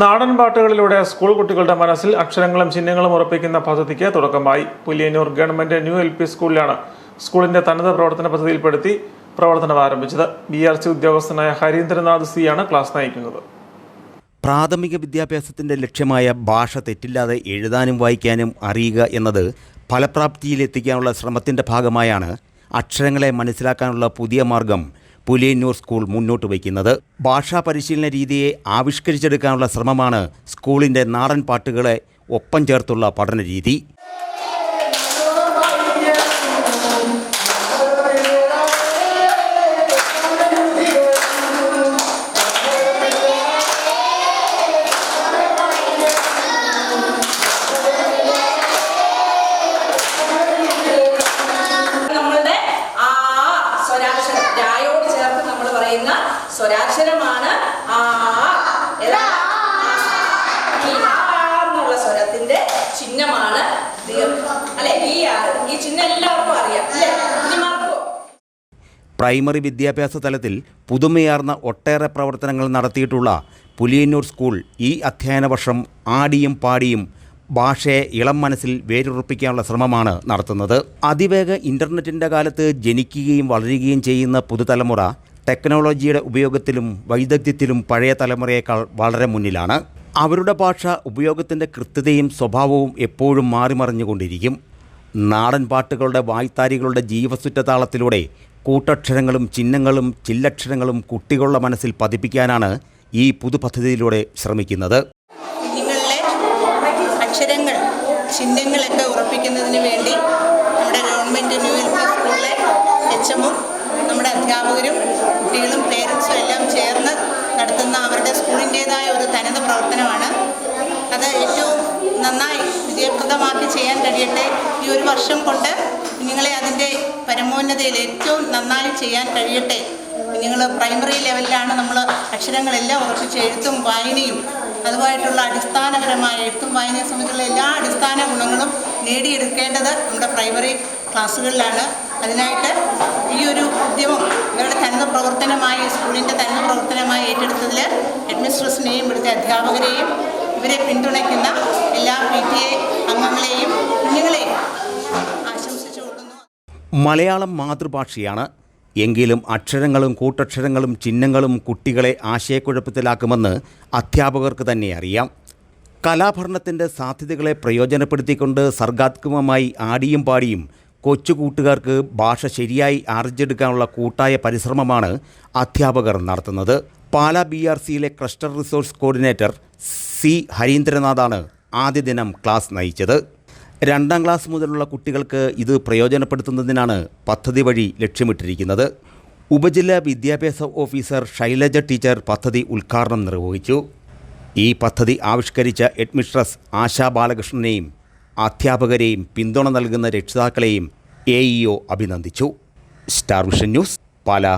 നാടൻ പാട്ടുകളിലൂടെ സ്കൂൾ കുട്ടികളുടെ മനസ്സിൽ അക്ഷരങ്ങളും ചിഹ്നങ്ങളും ഉറപ്പിക്കുന്ന പദ്ധതിക്ക് തുടക്കമായി. Puliyannur government new L P സ്കൂളിലാണ് സ്കൂളിന്റെ തനത് പ്രവർത്തന പദ്ധതിയിൽപ്പെടുത്തി പ്രവർത്തനം ആരംഭിച്ചത്. ബി ആർ സി ഉദ്യോഗസ്ഥനായ ഹരീന്ദ്രനാഥ് സിയാണ് ക്ലാസ് നയിക്കുന്നത്. പ്രാഥമിക വിദ്യാഭ്യാസത്തിന്റെ ലക്ഷ്യമായ ഭാഷ തെറ്റില്ലാതെ എഴുതാനും വായിക്കാനും അറിയുക എന്നത് ഫലപ്രാപ്തിയിലെത്തിക്കാനുള്ള ശ്രമത്തിന്റെ ഭാഗമായാണ് അക്ഷരങ്ങളെ മനസ്സിലാക്കാനുള്ള പുതിയ മാർഗം പുലിയന്നൂർ സ്കൂൾ മുന്നോട്ട് വയ്ക്കുന്നത്. ഭാഷാ പരിശീലന രീതിയെ ആവിഷ്കരിച്ചെടുക്കാനുള്ള ശ്രമമാണ് സ്കൂളിന്റെ നാടൻ പാട്ടുകളെ ഒപ്പം ചേർത്തുള്ള പഠന രീതി സ്വരാക്ഷരമാണ് ആ എന്നുള്ള സ്വരത്തിന്റെ ചിഹ്നമാണ് അല്ലെ? ഈ. ഈ ചിഹ്നം എല്ലാവർക്കും അറിയാം പ്രൈമറി വിദ്യാഭ്യാസ തലത്തിൽ പുതുമയാർന്ന ഒട്ടേറെ പ്രവർത്തനങ്ങൾ നടത്തിയിട്ടുള്ള പുലിയന്നൂർ സ്കൂൾ ഈ അധ്യയന വർഷം ആടിയും പാടിയും ഭാഷയെ ഇളം മനസ്സിൽ വേരുറപ്പിക്കാനുള്ള ശ്രമമാണ് നടത്തുന്നത്. അതിവേഗ ഇന്റർനെറ്റിന്റെ കാലത്ത് ജനിക്കുകയും വളരുകയും ചെയ്യുന്ന പുതുതലമുറ ടെക്നോളജിയുടെ ഉപയോഗത്തിലും വൈദഗ്ധ്യത്തിലും പഴയ തലമുറയേക്കാൾ വളരെ മുന്നിലാണ്. അവരുടെ ഭാഷ ഉപയോഗത്തിന്റെ കൃത്യതയും സ്വഭാവവും എപ്പോഴും മാറിമറിഞ്ഞുകൊണ്ടിരിക്കും നാടൻ പാട്ടുകളുടെ വായ്ത്താരികളുടെ ജീവസുറ്റ താളത്തിലൂടെ കൂട്ടക്ഷരങ്ങളും ചിഹ്നങ്ങളും ചില്ലക്ഷരങ്ങളും കുട്ടികളുടെ മനസ്സിൽ പതിപ്പിക്കാനാണ് ഈ പുതുപദ്ധതിയിലൂടെ ശ്രമിക്കുന്നത്. കുഞ്ഞുങ്ങളിലെ അക്ഷരങ്ങൾ ചിഹ്നങ്ങളൊക്കെ ഉറപ്പിക്കുന്നതിന് വേണ്ടി നമ്മുടെ ഗവൺമെന്റ് സ്കൂളിലെ എച്ച് എമ്മും നമ്മുടെ അധ്യാപകരും കുട്ടികളും പേരൻസും എല്ലാം ചേർന്ന് നടത്തുന്ന അവരുടെ സ്കൂളിന്റേതായ ഒരു തനത് പ്രവർത്തനമാണ് അത് ഏറ്റവും നന്നായി വിജയപ്രദമാക്കി ചെയ്യാൻ കഴിയട്ടെ ഈ ഒരു വർഷം കൊണ്ട് കുഞ്ഞുങ്ങളെ അതിന്റെ പരമോന്നതയിൽ ഏറ്റവും നന്നായി ചെയ്യാൻ കഴിയട്ടെ. കുഞ്ഞുങ്ങൾ പ്രൈമറി ലെവലിലാണ് നമ്മൾ അക്ഷരങ്ങളെല്ലാം ഉറപ്പിച്ച് എഴുത്തും വായനയും അതുമായിട്ടുള്ള അടിസ്ഥാനപരമായ എഴുത്തും വായനയും സംബന്ധിച്ചുള്ള എല്ലാ അടിസ്ഥാന ഗുണങ്ങളും നേടിയെടുക്കേണ്ടത് നമ്മുടെ പ്രൈമറി ക്ലാസ്സുകളിലാണ് അതിനായിട്ട് ഈ ഒരു ഉദ്യമം ഇവരുടെ തനത് പ്രവർത്തനമായി സ്കൂളിന്റെ തനത് പ്രവർത്തനമായി ഏറ്റെടുത്തതിൽ ഹെഡ്മിസ്ട്രസിനെയും ഇവിടുത്തെ അധ്യാപകരെയും ഇവരെ പിന്തുണയ്ക്കുന്ന എല്ലാ പി ടി എ അംഗങ്ങളെയും കുഞ്ഞുങ്ങളെയും ആശംസിച്ചുകൊള്ളുന്നു. മലയാളം മാതൃഭാഷയാണ്. എങ്കിലും അക്ഷരങ്ങളും കൂട്ടക്ഷരങ്ങളും ചിഹ്നങ്ങളും കുട്ടികളെ ആശയക്കുഴപ്പത്തിലാക്കുമെന്ന് അധ്യാപകർക്ക് തന്നെ അറിയാം. കലാഭരണത്തിന്റെ സാധ്യതകളെ പ്രയോജനപ്പെടുത്തിക്കൊണ്ട് സർഗാത്മകമായി ആടിയും പാടിയും കൊച്ചു കൂട്ടുകാർക്ക് ഭാഷ ശരിയായി ആർജിച്ചെടുക്കാനുള്ള കൂട്ടായ പരിശ്രമമാണ് അധ്യാപകർ നടത്തുന്നത്. പാലാ ബി ആർ സിയിലെ ക്ലസ്റ്റർ റിസോഴ്സ് കോർഡിനേറ്റർ സി ഹരീന്ദ്രനാഥാണ് ആദ്യ ദിനം ക്ലാസ് നയിച്ചത്. രണ്ടാം ക്ലാസ് മുതലുള്ള കുട്ടികൾക്ക് ഇത് പ്രയോജനപ്പെടുത്തുന്നതിനാണ് പദ്ധതി വഴി ലക്ഷ്യമിട്ടിരിക്കുന്നത്. ഉപജില്ലാ വിദ്യാഭ്യാസ ഓഫീസർ ശൈലജ ടീച്ചർ പദ്ധതി ഉദ്ഘാടനം നിർവഹിച്ചു. ഈ പദ്ധതി ആവിഷ്കരിച്ച ഹെഡ്മിസ്ട്രസ് ആശാ ബാലകൃഷ്ണനെയും അധ്യാപകരെയും പിന്തുണ നൽകുന്ന രക്ഷിതാക്കളെയും എ അഭിനന്ദിച്ചു. Star vision news Pala.